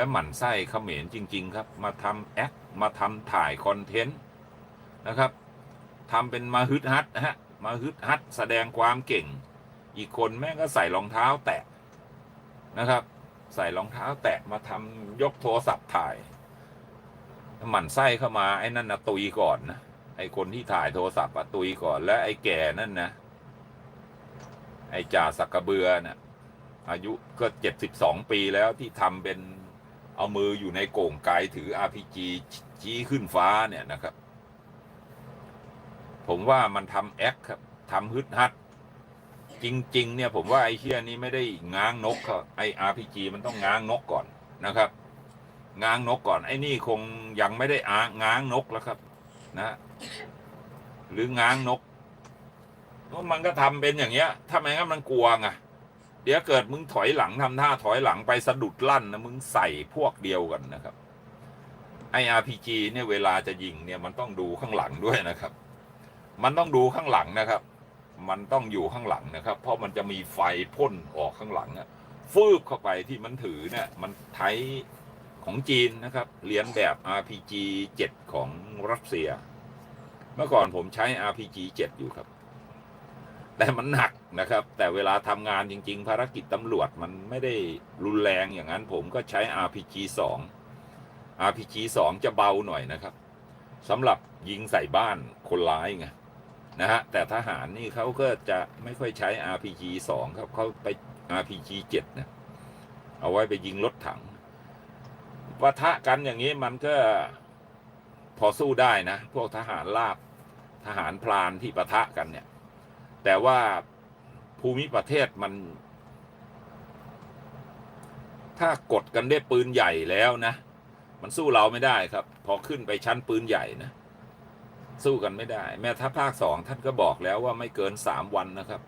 และหมั่นไส้เขมรจริง ๆ ครับ มาทำแอคมาทำถ่ายคอนเทนต์นะครับทำเป็นมาฮึดฮัดนะฮะมาฮึดฮัดแสดงความเก่ง อีกคนแม่งก็ใส่รองเท้าแตะนะครับ ใส่รองเท้าแตะมาทำยกโทรศัพท์ถ่ายหมั่นไส้เข้ามาไอ้นั่นนะตุยก่อนนะไอ้คนที่ถ่ายโทรศัพท์อะตุยก่อนและไอ้แก่นั่นนะไอ้จ่าสักกระเบือน่ะอายุก็เจ็ดสิบสองปีแล้วที่ทำเป็น เอามืออยู่ในโก่งไกลถือ RPG ชี้ขึ้นฟ้าเนี่ยนะครับ ผมว่ามันทำแอคครับทำฮึดฮัด จริง ๆ เนี่ยผมว่าไอ้เฮียนี้ไม่ได้ง้างนกเขาไอ้ RPG มันต้องง้างนกก่อนนะครับ ง้างนกก่อนไอ้นี่คงยังไม่ได้อ้างง้างนกแล้วครับ นะ หรือง้างนกมันก็ทำเป็นอย่างเงี้ยถ้าไม่งั้นมันกลัวไง เดี๋ยวเกิดมึงถอยหลังทำท่าถอยหลังไปสะดุดลั่นนะมึงใส่พวกเดียวกันนะครับไอ RPG เนี่ยเวลาจะยิงเนี่ยมันต้องดูข้างหลังด้วยนะครับ มันต้องดูข้างหลังนะครับ มันต้องอยู่ข้างหลังนะครับ เพราะมันจะมีไฟพ่นออกข้างหลังอะฟืบเข้าไปที่มันถือเนี่ยมันไทยของจีนนะครับเรียนแบบ RPG 7 ของรัสเซีย เมื่อก่อนผมใช้ RPG 7 อยู่ครับ แต่มันหนัก นะครับ แต่เวลาทำงานจริง ๆ ภารกิจตำรวจมันไม่ได้รุนแรงอย่างนั้นผมก็ใช้ RPG 2 RPG 2 จะเบาหน่อยนะครับสำหรับยิงใส่บ้านคนร้ายไงนะฮะแต่ทหารนี่เขาก็จะไม่ค่อยใช้ RPG 2ครับเขาไป RPG 7นะเอาไว้ไปยิงรถถังปะทะกันอย่างนี้มันก็พอสู้ได้นะ พวกทหารลาบทหารพลานที่ปะทะกันเนี่ย แต่ว่า ภูมิประเทศมัน ถ้ากดกันได้ปืนใหญ่แล้วนะ มันสู้เราไม่ได้ครับ พอขึ้นไปชั้นปืนใหญ่นะ สู้กันไม่ได้ แม้ถ้าภาคสองท่านก็บอกแล้วว่าไม่เกินสามวันนะครับ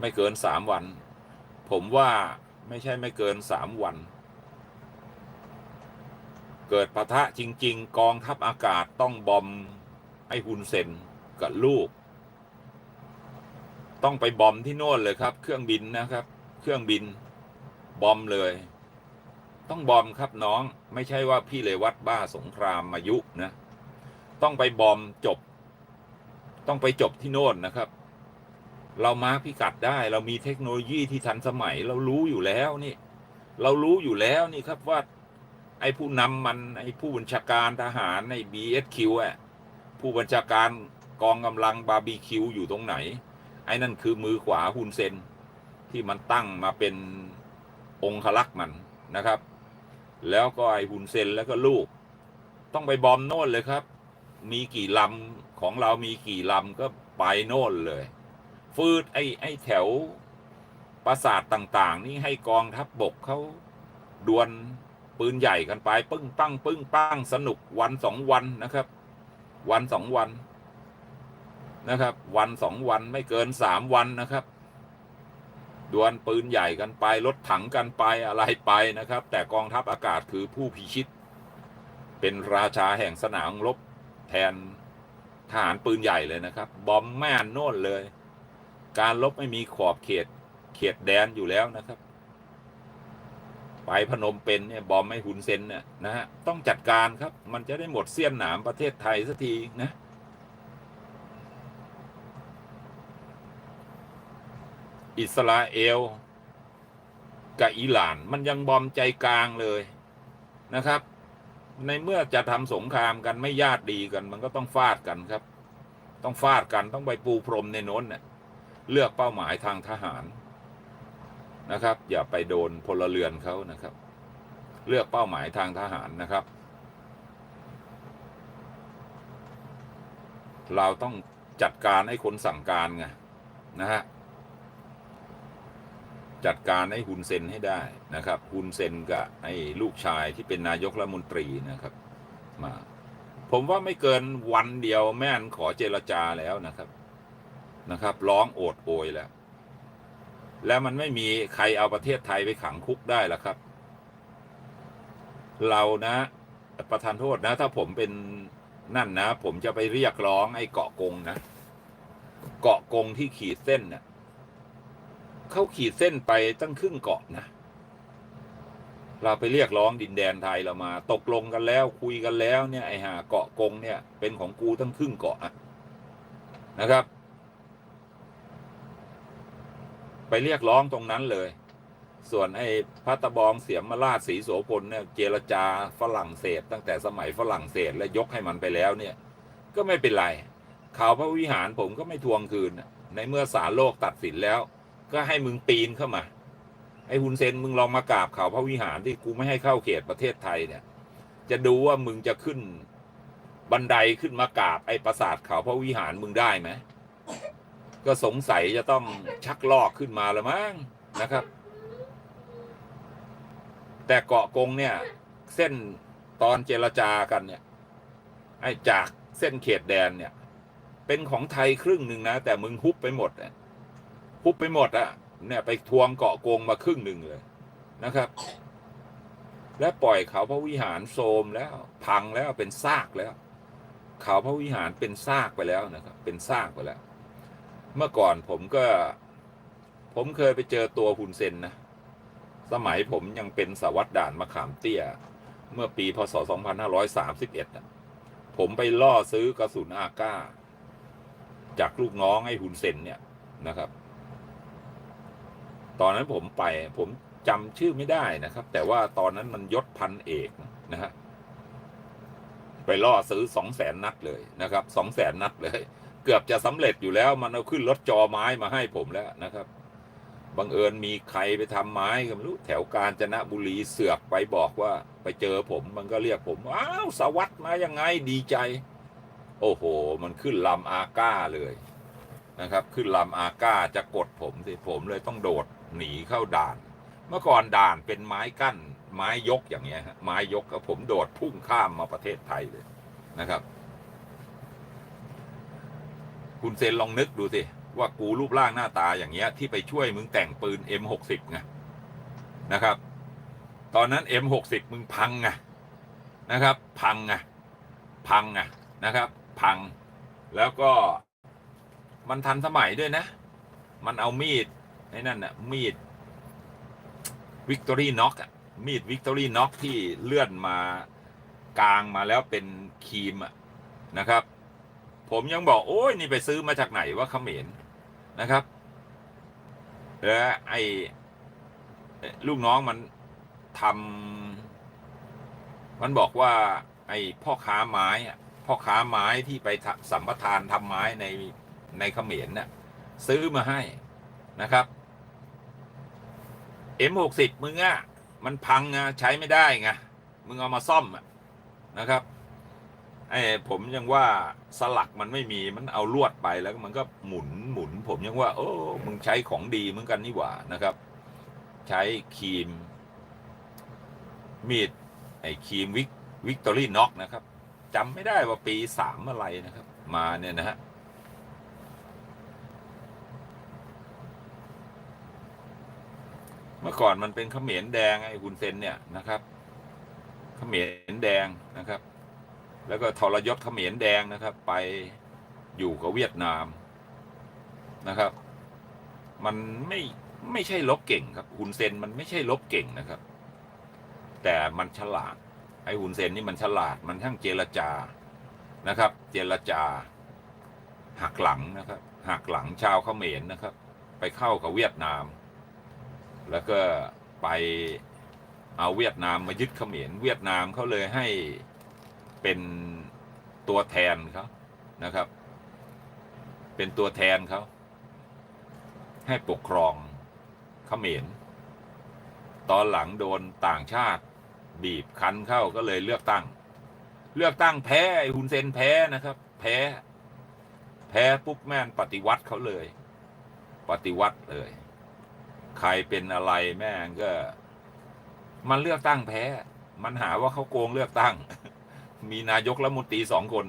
ไม่เกินสามวัน ผมว่าไม่ใช่ไม่เกินสามวัน เกิดปะทะจริง ๆ กองทัพอากาศต้องบอมไอ้ฮุนเซนกับลูก ต้องไปบอมที่โน่นเลยครับ เครื่องบินนะครับ เครื่องบิน บอมเลย ต้องบอมครับน้อง ไม่ใช่ว่าพี่เลวัตบ้าสงครามมายุนะ ต้องไปบอมจบ ต้องไปจบที่โน่นนะครับ เรามาร์คพิกัดได้ เรามีเทคโนโลยีที่ทันสมัย เรารู้อยู่แล้วนี่ เรารู้อยู่แล้วนี่ครับว่า ไอ้ผู้นำมันไอ้ผู้บัญชาการทหารใน BSQ อะผู้บัญชาการกองกำลังบาร์บีคิวอยู่ตรงไหน ไอ้นั่นคือมือขวาฮุนเซนที่มันตั้งมาเป็นองคลักษ์มันนะครับ แล้วก็ไอ้ฮุนเซนแล้วก็ลูก ต้องไปบอมโน่นเลยครับ มีกี่ลำของเรามีกี่ลำก็ไปโน่นเลย ฟืดไอ้ไอ้แถวปราสาทต่างๆ นี่ให้กองทัพบบกเขาดวลปืนใหญ่กันไป ปึ้ง ปั้ง ปึ้ง ปั้ง สนุกวันสองวันนะครับ วันสองวัน นะครับ วันสองวันไม่เกินสามวันนะครับ ดวลปืนใหญ่กันไป รถถังกันไปอะไรไปนะครับ แต่กองทัพอากาศคือผู้พิชิต เป็นราชาแห่งสนามรบแทนทหารปืนใหญ่เลยนะครับ บอมแม่นโน่นเลย การรบไม่มีขอบเขตเขตแดนอยู่แล้วนะครับ ไปพนมเปญเนี่ยบอมไม่หุนเซนเนี่ยนะฮะต้องจัดการครับ มันจะได้หมดเสี้ยนหนามประเทศไทยสักทีนะ อิสราเอล กับอิหร่าน มันยังบอมใจกลางเลยนะครับ ในเมื่อจะทำสงครามกันไม่ญาติดีกัน มันก็ต้องฟาดกันครับ ต้องฟาดกันต้องไปปูพรมในโน้นเนี่ยเลือกเป้าหมายทางทหารนะครับ อย่าไปโดนพลเรือนเขานะครับ เลือกเป้าหมายทางทหารนะครับ เราต้องจัดการให้คนสั่งการไงนะฮะ จัดการให้ฮุนเซนให้ได้นะครับฮุนเซนกับไอ้ลูกชายที่เป็นนายกรัฐมนตรีนะครับ มา ผมว่าไม่เกินวันเดียวแม่นขอเจรจาแล้วนะครับนะครับ ร้องโอดโอยแล้ว แล้วมันไม่มีใครเอาประเทศไทยไปขังคุกได้ล้วครับ เรานะ ประธานโทษนะ ถ้าผมเป็นนั่นนะ ผมจะไปเรียกร้องไอ้เกาะกงนะ เกาะกงที่ขีดเส้นเนี่ย เขาขีดเส้นไปตั้งครึ่งเกาะนะ เราไปเรียกร้องดินแดนไทยเรามา ตกลงกันแล้วคุยกันแล้วเนี่ยไอ้หาเกาะกงเนี่ย เป็นของกูทั้งครึ่งเกาะนะครับ ไปเรียกร้องตรงนั้นเลย ส่วนไอ้พัตตะบองเสียมมาราชสีโสพลเนี่ยเจรจาฝรั่งเศส ตั้งแต่สมัยฝรั่งเศสและยกให้มันไปแล้วเนี่ย ก็ไม่เป็นไรข่าวพระวิหารผมก็ไม่ทวงคืน ในเมื่อศาลโลกตัดสินแล้ว ก็ให้มึงปีนเข้ามา ไอ้ฮุนเซนมึงลองมากราบเข่าพระวิหารที่กูไม่ให้เข้าเขตประเทศไทยเนี่ย จะดูว่ามึงจะขึ้นบันไดขึ้นมากราบไอ้ปราสาทเขาพระวิหารมึงได้ไหมก็สงสัยจะต้องชักลอกขึ้นมาล้วมั้งนะครับ แต่เกาะกงเนี่ย เส้นตอนเจรจากันเนี่ย ไอ้จากเส้นเขตแดนเนี่ย เป็นของไทยครึ่งหนึ่งนะ แต่มึงฮุบไปหมดอะ ฮุบไปหมดอะเนี่ยไปทวงเกาะกงมาครึ่งหนึ่งเลยนะครับ และปล่อยเขาพระวิหารโทรมแล้ว พังแล้วเป็นซากแล้ว เขาพระวิหารเป็นซากไปแล้วนะครับ เป็นซากไปแล้ว เมื่อก่อนผมก็ ผมเคยไปเจอตัวฮุนเซนนะสมัยผมยังเป็นสาวัสดด่านมะขามเตี้ย เมื่อปีพศ 2531อะผมไปล่อซื้อกระสุนอาก้า จากลูกน้องไอ้ฮุนเซนเนี่ยนะครับ ตอนนั้นผมไปผมจำชื่อไม่ได้นะครับ แต่ว่าตอนนั้นมันยศพันเอกนะฮะไปล่อซื้อสองแสนนัดเลยนะครับสองแสนนัดเลย เกือบจะสำเร็จอยู่แล้ว มันเอาขึ้นรถจอไม้มาให้ผมแล้วนะครับบังเอิญมีใครไปทำไม้ก็ไม่รู้แถวกาญจนบุรีเสือกไปบอกว่า ไปเจอผมมันก็เรียกผมอ้าวสวัสดมายังไงดีใจ โอ้โห มันขึ้นลำอาก้าเลยนะครับ ขึ้นลำอาก้าจะกดผมสิผมเลยต้องโดด หนีเข้าด่าน เมื่อก่อนด่านเป็นไม้กั้น ไม้ยกอย่างเงี้ยฮะไม้ยกกับผมโดดพุ่งข้ามมาประเทศไทยเลยนะครับ คุณเซนลองนึกดูสิ ว่ากูรูปร่างหน้าตาอย่างเงี้ย ที่ไปช่วยมึงแต่งปืน M60 ไงนะครับ ตอนนั้น M60 มึงพังไงนะครับ พังไงพังไงนะครับ พังแล้วก็มันทันสมัยด้วยนะ มันเอามีด อ้นั่นน่ะมีดวิกตอรี่น็อกอะมีดวิกตอรี่น็อกที่เลื่อนมากลางมาแล้วเป็นครีมอะนะครับ ผมยังบอกโอ้ยนี่ไปซื้อมาจากไหนว่าเขมรนะครับแล้วไอ้ลูกน้องมันทำมันบอกว่า ไอ้พ่อค้าไม้อะพ่อค้าไม้ที่ไปสัมปทานทำไม้ในในเขมรน่ะซื้อมาให้นะครับ M60 มึงอะมันพังอะใช้ไม่ได้ไงมึงเอามาซ่อมอะนะครับไอ้ผมยังว่าสลักมันไม่มีมันเอาลวดไปแล้วมันก็หมุนหมุน ผมยังว่า โอ้มึงใช้ของดีเหมือนกันนี่หว่านะครับ ใช้ครีม มีดไอ้ครีมวิกวิกตอรี่น็อกนะครับจำไม่ได้ว่าปีสามอะไรนะครับ มาเนี่ยนะฮะ เมื่อก่อนมันเป็นเขมรแดงไอ้คุณเซนเนี่ยนะครับเขมรแดงนะครับ แล้วก็ทรยศเขมรแดงนะครับ ไปอยู่กับเวียดนามนะครับ มันไม่ไม่ใช่ลบเก่งครับฮุนเซนมันไม่ใช่ลบเก่งนะครับ แต่มันฉลาด ไอ้ฮุนเซนนี่มันฉลาดมันทั้งเจรจานะครับ เจรจาหักหลังนะครับหักหลังชาวเขมรนะครับ ไปเข้ากับเวียดนาม แล้วก็ไปเอาเวียดนามมายึดเขมรเวียดนามเขาเลยให้เป็นตัวแทนเขานะครับ เป็นตัวแทนเขาให้ปกครองเขมรตอนหลังโดนต่างชาติ บีบคั้นเข้าก็เลยเลือกตั้ง เลือกตั้งแพ้ไอ้ฮุนเซนแพ้นะครับ แพ้ แพ้ปุ๊บแม่นปฏิวัติเขาเลย ปฏิวัติเลย ใครเป็นอะไรแม่งก็ มันเลือกตั้งแพ้ มันหาว่าเขาโกงเลือกตั้ง มีนายกรัฐมนตรีสองคน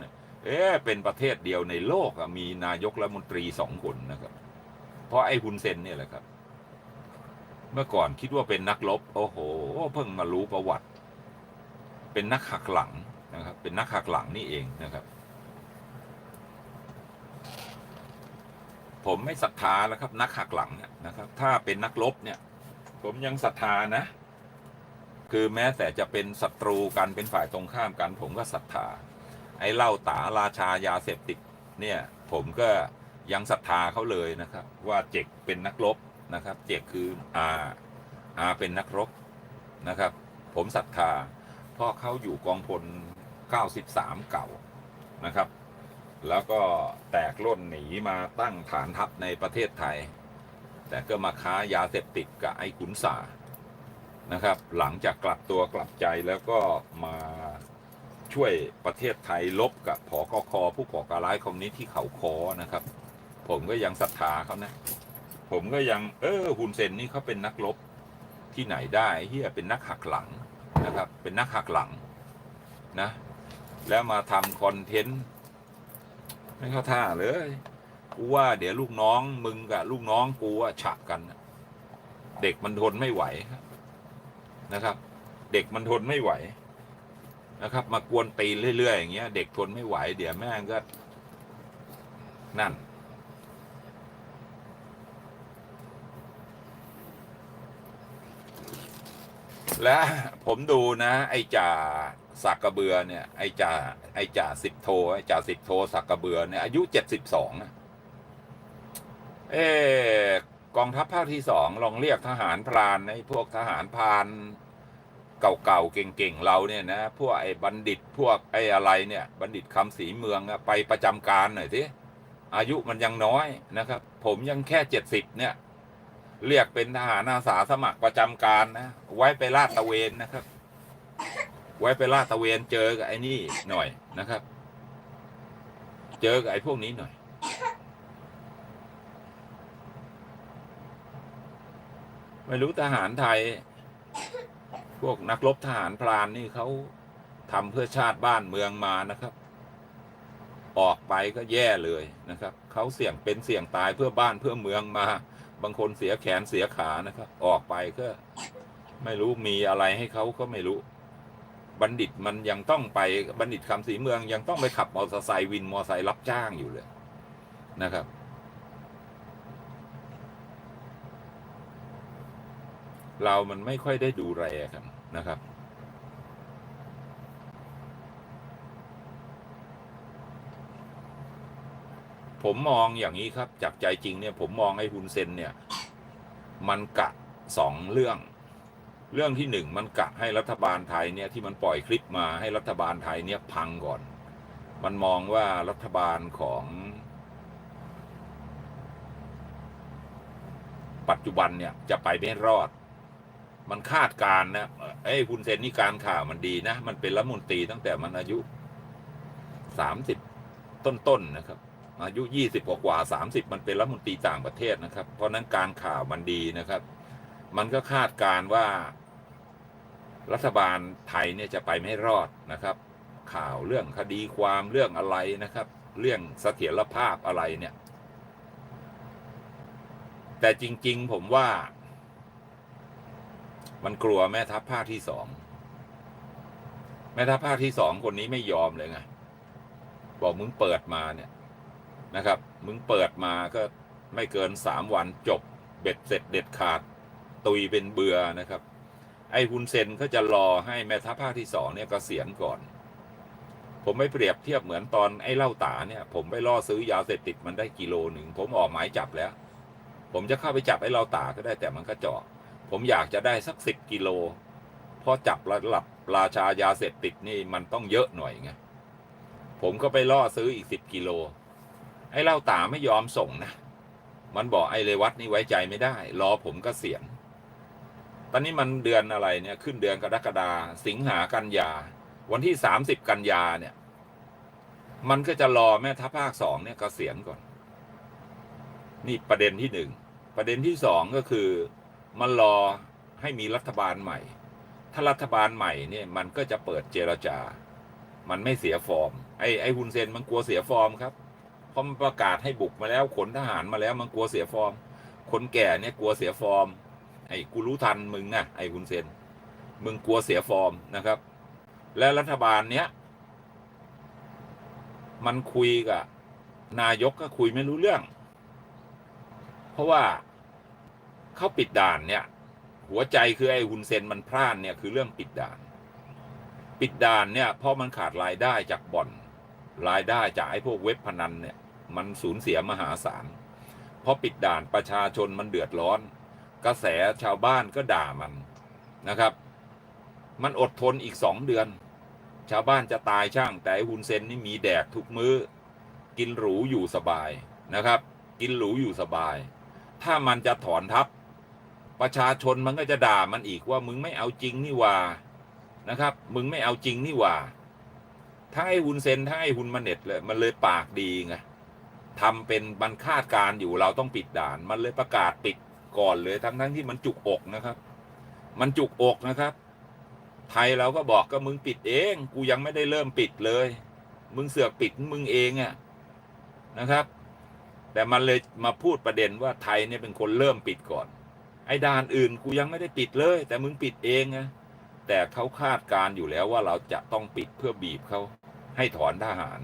เอ๊ะเป็นประเทศเดียวในโลกมีนายกรัฐมนตรีสองคนนะครับ เพราะไอ้ฮุนเซนเนี่ยแหละครับ เมื่อก่อนคิดว่าเป็นนักรบโอ้โห เพิ่งมารู้ประวัติ เป็นนักหักหลังนะครับ เป็นนักหักหลังนี่เองนะครับ ผมไม่ศรัทธาแล้วครับ นักหักหลังเนี่ยนะครับ ถ้าเป็นนักรบเนี่ย ผมยังศรัทธานะ คือแม้แต่จะเป็นศัตรูกันเป็นฝ่ายตรงข้ามกัน ผมก็ศรัทธา ไอ้เล่าตาราชายาเสพติดเนี่ยผมก็ยังศรัทธาเขาเลยนะครับ ว่าเจกเป็นนักรบนะครับ เจกคืออาอาเป็นนักรบนะครับ ผมศรัทธา เพราะเขาอยู่กองพล 93 เก่านะครับ แล้วก็แตกล่นหนีมาตั้งฐานทัพในประเทศไทย แต่ก็มาค้ายาเสพติดกับไอ้ขุนสานะครับ หลังจากกลับตัวกลับใจแล้วก็มาช่วยประเทศไทยลบกับผอกคผู้ก่อการร้ายคอมนิสต์ที่เขาคอนะครับ ผมก็ยังศรัทธาเขานะ ผมก็ยังเออฮุนเซนนี่เขาเป็นนักรบที่ไหนได้เฮียเป็นนักหักหลังนะครับ เป็นนักหักหลังนะ แล้วมาทำคอนเทนต์ ไม่เข้าท่าเลย กูว่าเดี๋ยวลูกน้องมึงกับลูกน้องกูว่าฉะกันเด็กมันทนไม่ไหวครับนะครับ เด็กมันทนไม่ไหวนะครับ มากวนตีเรื่อยๆอย่างเงี้ย เด็กทนไม่ไหว เดี๋ยวแม่งก็ นั่น และผมดูนะ ไอ้จ่า สักกระเบือเนี่ยไอจ่าไอจ่าสิบโทไอจ่าสิบโทสักกระเบือเนี่ยอายุเจ็ดสิบสองเออกองทัพภาคที่สองลองเรียกทหารพรานไอพวกทหารพรานเก่าๆเก่งๆเราเนี่ยนะพวกไอ้บัณฑิตพวกไอ้อะไรเนี่ย บัณฑิตคำศรีเมืองไปประจำการหน่อยสิอายุมันยังน้อยนะครับ ผมยังแค่เจ็ดสิบเนี่ย เรียกเป็นทหารอาสาสมัครประจำการนะ ไว้ไปลาดตะเวนนะครับ ไว้ไปลาดตะเวนเจอกับไอ้นี่หน่อยนะครับ เจอกับไอ้พวกนี้หน่อย ไม่รู้ทหารไทย พวกนักรบทหารพรานนี่เขาทำเพื่อชาติบ้านเมืองมานะครับ ออกไปก็แย่เลยนะครับ เขาเสี่ยงเป็นเสี่ยงตายเพื่อบ้านเพื่อเมืองมา บางคนเสียแขนเสียขานะครับ ออกไปก็ไม่รู้มีอะไรให้เขาก็ไม่รู้ บัณฑิตมันยังต้องไปบัณฑิตคำศรีเมืองยังต้องไปขับมอเตอร์ไซค์วินมอเตอร์ไซค์รับจ้างอยู่เลยนะครับ เรามันไม่ค่อยได้ดูแลกันนะครับผมมองอย่างนี้ครับ จากใจจริงเนี่ย ผมมองไอ้ฮุนเซนเนี่ย มันกะสองเรื่อง เรื่องที่หนึ่งมันกะให้รัฐบาลไทยเนี่ยที่มันปล่อยคลิปมาให้รัฐบาลไทยเนี่ยพังก่อน มันมองว่ารัฐบาลของปัจจุบันเนี่ยจะไปไม่รอด มันคาดการณ์นะไอ้ยคุณเซนนี่การข่าวมันดีนะ มันเป็นรัฐมนตรีตั้งแต่มันอายุสามสิบต้นๆนนะครับ อายุยี่สิบกว่าสามสิบมันเป็นรัฐมนตรีต่างประเทศนะครับ เพราะนั้นการข่าวมันดีนะครับ มันก็คาดการ์ว่า รัฐบาลไทยเนี่ยจะไปไม่รอดนะครับ ข่าวเรื่องคดีความเรื่องอะไรนะครับ เรื่องเสถียรภาพอะไรเนี่ย แต่จริง ๆ ผมว่า มันกลัวแม่ทัพภาคที่สองแม่ทัพภาคที่สองคนนี้ไม่ยอมเลยไงบอกมึงเปิดมาเนี่ยนะครับ มึงเปิดมาก็ไม่เกินสามวันจบเบ็ดเสร็จเด็ดขาด ตุยเป็นเบือนะครับ ไอ้ฮุนเซนก็จะรอให้แม่ทัพภาคที่สองเนี่ยกเกษียณก่อน ผมไม่เปรียบเทียบเหมือนตอนไอ้เล่าตาเนี่ย ผมไปล่อซื้อยาเสพติดมันได้กิโลหนึ่งผมออกหมายจับแล้ว ผมจะเข้าไปจับไอ้เล่าตาก็ได้แต่มันก็เจาะผมอยากจะได้สักสิบกิโลเพราะจับระดับราชายาเสพติดนี่มันต้องเยอะหน่อยไงผมก็ไปล่อซื้ออีกสิบกิโลไอ้เล่าตาไม่ยอมส่งนะ มันบอกไอ้เลวัตนี่ไว้ใจไม่ได้ รอผมก็เสียน ตอนนี้มันเดือนอะไรเนี่ยขึ้นเดือนกรกฎาสิงหากันยา วันที่สามสิบกันยาเนี่ย มันก็จะรอแม่ทัพภาคสองเนี่ยกเกษียณก่อน นี่ประเด็นที่หนึ่งประเด็นที่สองก็คือมันรอให้มีรัฐบาลใหม่ ถ้ารัฐบาลใหม่เนี่ยมันก็จะเปิดเจรจา มันไม่เสียฟอร์ม ไอ้ไอ้ฮุนเซนมันกลัวเสียฟอร์มครับเพราะมันประกาศให้บุกมาแล้วขนทหารมาแล้วมันกลัวเสียฟอร์ม คนแก่เนี่ยกลัวเสียฟอร์ม ไอ้กูรู้ทันมึงนะไอ้ฮุนเซน มึงกลัวเสียฟอร์มนะครับ และรัฐบาลเนี้ย มันคุยกับ นายกก็คุยไม่รู้เรื่อง เพราะว่าเขาปิดด่านเนี่ย หัวใจคือไอ้ฮุนเซนมันพลาดเนี่ยคือเรื่องปิดด่าน ปิดด่านเนี่ยเพราะมันขาดรายได้จากบ่อนรายได้จากไอ้พวกเว็บพนันเนี่ย มันสูญเสียมหาศาลเพราะปิดด่านประชาชนมันเดือดร้อน กระแสชาวบ้านก็ด่ามันนะครับ มันอดทนอีกสองเดือน ชาวบ้านจะตายช่าง แต่ฮุนเซนนี่มีแดกทุกมื้อ กินหรูอยู่สบายนะครับ กินหรูอยู่สบาย ถ้ามันจะถอนทัพ ประชาชนมันก็จะด่ามันอีกว่ามึงไม่เอาจริงนี่ว่านะครับ มึงไม่เอาจริงนี่ว่าถ้าไอ้ฮุนเซนถ้าไอ้ฮุนมาเน็ตเลยมันเลยปากดีไงทำเป็นบันคาดการอยู่เราต้องปิดด่าน มันเลยประกาศปิด ก่อนเลยทั้งทั้งที่มันจุกอกนะครับ มันจุกอกนะครับ ไทยเราก็บอกก็มึงปิดเอง กูยังไม่ได้เริ่มปิดเลย มึงเสือกปิดมึงเองอะนะครับ แต่มันเลยมาพูดประเด็นว่าไทยเนี่ยเป็นคนเริ่มปิดก่อน ไอ้ด่านอื่นกูยังไม่ได้ปิดเลย แต่มึงปิดเองนะแต่เขาคาดการอยู่แล้วว่าเราจะต้องปิดเพื่อบีบเขาให้ถอนทหาร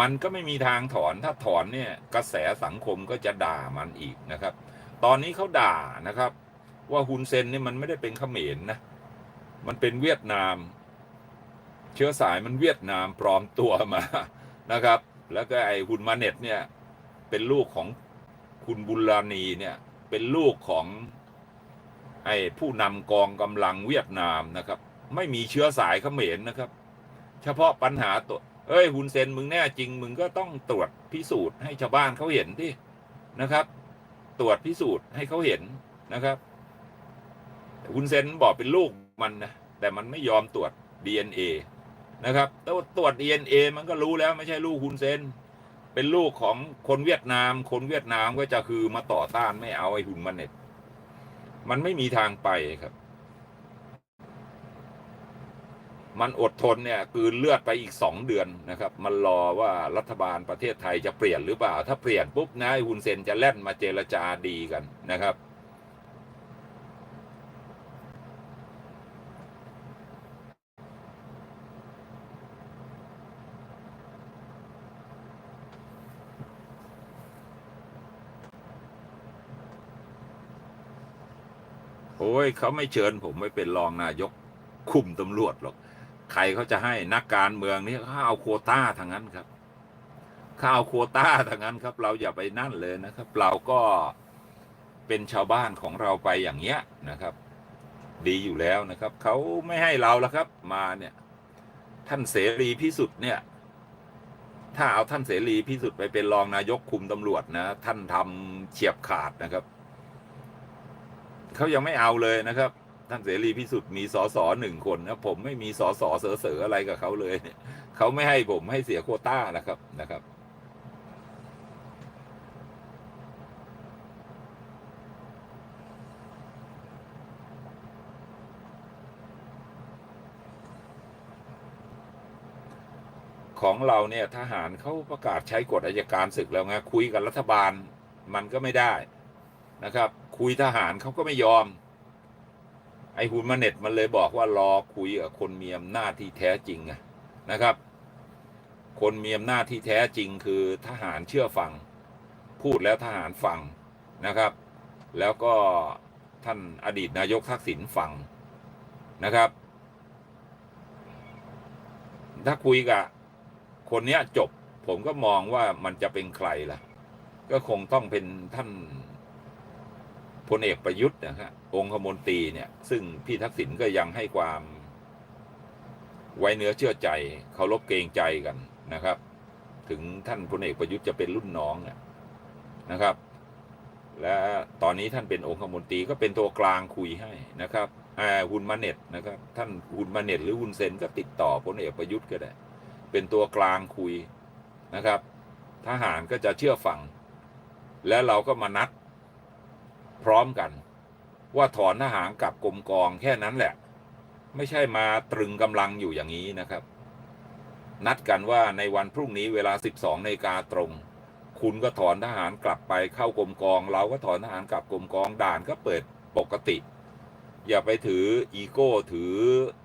มันก็ไม่มีทางถอนถ้าถอนเนี่ยกระแสสังคมก็จะด่ามันอีกนะครับ ตอนนี้เขาด่านะครับ ว่าฮุนเซนเนี่ยมันไม่ได้เป็นเขมรนะมันเป็นเวียดนาม เชื้อสายมันเวียดนามปลอมตัวมานะครับ แล้วก็ไอ้ฮุนมาเน็ตเนี่ยเป็นลูกของคุณบุลานีเนี่ยเป็นลูกของไอ้ผู้นำกองกำลังเวียดนามนะครับ ไม่มีเชื้อสายเขมรนะครับ เฉพาะปัญหาตัวเอ้ยฮุนเซนมึงแน่จริง มึงก็ต้องตรวจพิสูจน์ให้ชาวบ้านเขาเห็นที่นะครับ ตรวจพิสูจน์ให้เขาเห็นนะครับคุณเซนบอกเป็นลูกมันนะแต่มันไม่ยอมตรวจ DNA นะครับแต่ว่าตรวจ DNA มันก็รู้แล้วไม่ใช่ลูกคุณเซนเป็นลูกของคนเวียดนาม คนเวียดนามก็จะคือมาต่อต้านไม่เอาไอ้หุ่นมันเน็ตมันไม่มีทางไปครับ มันอดทนเนี่ยกืนเลือดไปอีกสองเดือนนะครับ มันรอว่ารัฐบาลประเทศไทยจะเปลี่ยนหรือเปล่า ถ้าเปลี่ยนปุ๊บนะไอ้ฮุนเซนจะแล่นมาเจรจาดีกันนะครับ โอ้ยเขาไม่เชิญผมไม่เป็นรองนายกคุมตำรวจหรอก ใครเขาจะให้นักการเมืองนี่เขาเอาโควต้าทางนั้นครับเขาเอาโควต้าทางนั้นครับ เราอย่าไปนั่นเลยนะครับ เราก็เป็นชาวบ้านของเราไปอย่างเงี้ยนะครับ ดีอยู่แล้วนะครับเขาไม่ให้เราแล้วครับ มาเนี่ย ท่านเสรีพิสุทธิ์เนี่ย ถ้าเอาท่านเสรีพิสุทธิ์ไปเป็นรองนายกคุมตำรวจนะ ท่านทำเฉียบขาดนะครับเขายังไม่เอาเลยนะครับ ท่านเสรีพิสุทธิ์มีสอสอหนึ่งคนนะผมไม่มีสอสอเสือเสออะไรกับเขาเลยเนี่ยเขาไม่ให้ผมให้เสียโคต้านะครับนะครับของเราเนี่ยทหารเขาประกาศใช้กฎอัยการศึกแล้วไงคุยกับรัฐบาลมันก็ไม่ได้นะครับ คุยทหารเขาก็ไม่ยอม ไอ้ฮุนมาเน็ตมันเลยบอกว่ารอคุยกับคนมีอำนาจที่แท้จริงนะครับ คนมีอำนาจที่แท้จริงคือทหารเชื่อฟัง พูดแล้วทหารฟังนะครับ แล้วก็ท่านอดีตนายกทักษิณฟังนะครับ ถ้าคุยกับคนนี้จบ ผมก็มองว่ามันจะเป็นใครล่ะ ก็คงต้องเป็นท่าน พลเอกประยุทธ์นะครับองคมนตรีเนี่ยซึ่งพี่ทักษิณก็ยังให้ความไว้เนื้อเชื่อใจเคารพเกรงใจกันนะครับ ถึงท่านพลเอกประยุทธ์จะเป็นรุ่นน้องนะครับ และตอนนี้ท่านเป็นองคมนตรีก็เป็นตัวกลางคุยให้นะครับฮุนมาเน็ตนะครับท่านฮุนมาเน็ตหรือฮุนเซนก็ติดต่อพลเอกประยุทธ์ก็ได้ เป็นตัวกลางคุยนะครับ ทหารก็จะเชื่อฟัง แล้วเราก็มานัด พร้อมกัน ว่าถอนทหารกลับกรมกองแค่นั้นแหละ ไม่ใช่มาตรึงกำลังอยู่อย่างนี้นะครับ นัดกันว่าในวันพรุ่งนี้เวลา 12นาฬิกาตรง คุณก็ถอนทหารกลับไปเข้ากรมกอง เราก็ถอนทหารกลับกรมกองด่านก็เปิดปกติ อย่าไปถืออีโก้ถือ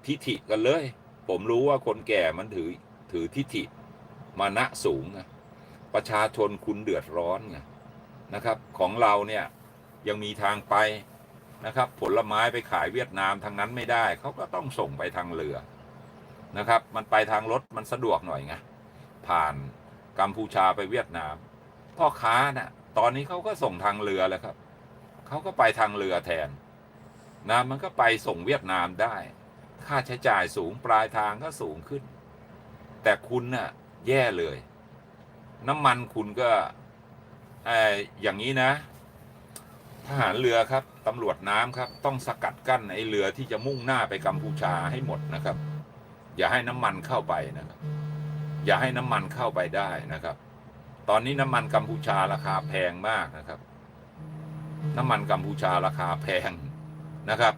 ทิฐิกันเลย ผมรู้ว่าคนแก่มันถือถือทิฐิมานะสูงไงประชาชนคุณเดือดร้อนไงนะครับ ของเราเนี่ย ยังมีทางไปนะครับ ผลไม้ไปขายเวียดนามทางนั้นไม่ได้ เขาก็ต้องส่งไปทางเรือนะครับ มันไปทางรถมันสะดวกหน่อยไงผ่านกัมพูชาไปเวียดนาม พ่อค้านะ่ะตอนนี้เขาก็ส่งทางเรือแล้วครับเขาก็ไปทางเรือแทนนะมันก็ไปส่งเวียดนามได้ ค่าใช้จ่ายสูงปลายทางก็สูงขึ้น แต่คุณน่ะแย่เลย น้ำมันคุณก็เอออย่างนี้นะ ทหารเรือครับตำรวจน้ำครับ ต้องสกัดกั้นไอ้เรือที่จะมุ่งหน้าไปกัมพูชาให้หมดนะครับ อย่าให้น้ำมันเข้าไปนะครับ อย่าให้น้ำมันเข้าไปได้นะครับ ตอนนี้น้ำมันกัมพูชาราคาแพงมากนะครับ น้ำมันกัมพูชาราคาแพงนะครับ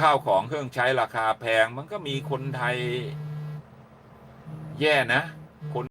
ข้าวของเครื่องใช้ราคาแพงมันก็มีคนไทยแย่นะคน